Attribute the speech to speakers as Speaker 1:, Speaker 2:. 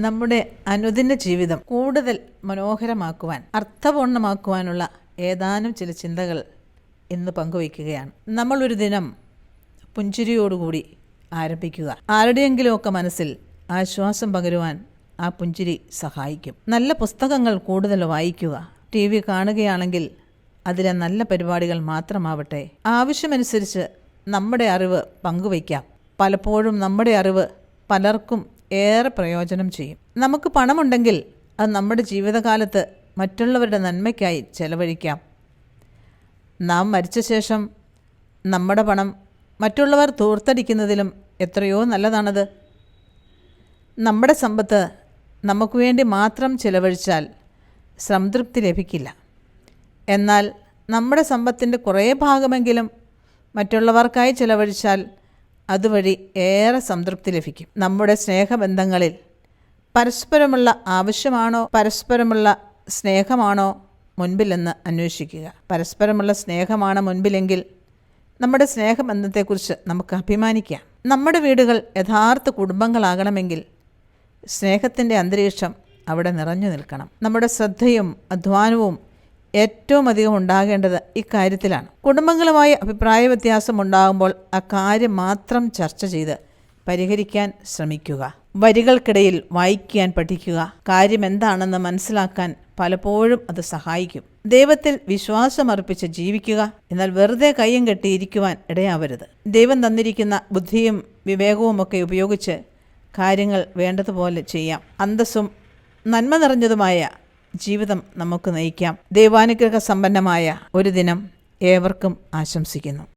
Speaker 1: നമ്മുടെ അനുദിന ജീവിതം കൂടുതൽ മനോഹരമാക്കുവാൻ അർത്ഥപൂർണമാക്കുവാനുള്ള ഏതാനും ചില ചിന്തകൾ ഇന്ന് പങ്കുവയ്ക്കുകയാണ്. നമ്മളൊരു ദിനം പുഞ്ചിരിയോടുകൂടി ആരംഭിക്കുക. ആരുടെയെങ്കിലുമൊക്കെ മനസ്സിൽ ആശ്വാസം പകരുവാൻ ആ പുഞ്ചിരി സഹായിക്കും. നല്ല പുസ്തകങ്ങൾ കൂടുതൽ വായിക്കുക. ടി വി കാണുകയാണെങ്കിൽ അതിലെ നല്ല പരിപാടികൾ മാത്രമാവട്ടെ ആവശ്യമനുസരിച്ച് നമ്മുടെ അറിവ് പങ്കുവയ്ക്കാം. പലപ്പോഴും നമ്മുടെ അറിവ് പലർക്കും ഏറെ പ്രയോജനം ചെയ്യും. നമുക്ക് പണമുണ്ടെങ്കിൽ അത് നമ്മുടെ ജീവിതകാലത്ത് മറ്റുള്ളവരുടെ നന്മയ്ക്കായി ചെലവഴിക്കാം. നാം മരിച്ച ശേഷം നമ്മുടെ പണം മറ്റുള്ളവർ തൂർത്തടിക്കുന്നതിലും എത്രയോ നല്ലതാണത്. നമ്മുടെ സമ്പത്ത് നമുക്ക് വേണ്ടി മാത്രം ചിലവഴിച്ചാൽ സംതൃപ്തി ലഭിക്കില്ല. എന്നാൽ നമ്മുടെ സമ്പത്തിന്റെ കുറേ ഭാഗമെങ്കിലും മറ്റുള്ളവർക്കായി ചിലവഴിച്ചാൽ അതുവഴി ഏറെ സംതൃപ്തി ലഭിക്കും. നമ്മുടെ സ്നേഹബന്ധങ്ങളിൽ പരസ്പരമുള്ള ആവശ്യമാണോ പരസ്പരമുള്ള സ്നേഹമാണോ മുൻപിലെന്ന് അന്വേഷിക്കുക. പരസ്പരമുള്ള സ്നേഹമാണ് മുൻപിലെങ്കിൽ നമ്മുടെ സ്നേഹബന്ധത്തെക്കുറിച്ച് നമുക്ക് അഭിമാനിക്കാം. നമ്മുടെ വീടുകൾ യഥാർത്ഥ കുടുംബങ്ങളാകണമെങ്കിൽ സ്നേഹത്തിന്റെ അന്തരീക്ഷം അവിടെ നിറഞ്ഞു നിൽക്കണം. നമ്മുടെ ശ്രദ്ധയും അധ്വാനവും ഏറ്റവും അധികം ഉണ്ടാകേണ്ടത് ഇക്കാര്യത്തിലാണ്. കുടുംബങ്ങളുമായി അഭിപ്രായ വ്യത്യാസം ഉണ്ടാകുമ്പോൾ അക്കാര്യം മാത്രം ചർച്ച ചെയ്ത് പരിഹരിക്കാൻ ശ്രമിക്കുക. വരികൾക്കിടയിൽ വായിക്കാൻ പഠിക്കുക. കാര്യം എന്താണെന്ന് മനസ്സിലാക്കാൻ പലപ്പോഴും അത് സഹായിക്കും. ദൈവത്തിൽ വിശ്വാസമർപ്പിച്ച് ജീവിക്കുക. എന്നാൽ വെറുതെ കയ്യും കെട്ടിയിരിക്കുവാൻ ഇടയാവരുത്. ദൈവം തന്നിരിക്കുന്ന ബുദ്ധിയും വിവേകവും ഒക്കെ ഉപയോഗിച്ച് കാര്യങ്ങൾ വേണ്ടതുപോലെ ചെയ്യാം. അന്തസ്സും നന്മ നിറഞ്ഞതുമായ ജീവിതം നമുക്ക് നയിക്കാം. ദൈവാനുഗ്രഹ സമ്പന്നമായ ഒരു ദിനം ഏവർക്കും ആശംസിക്കുന്നു.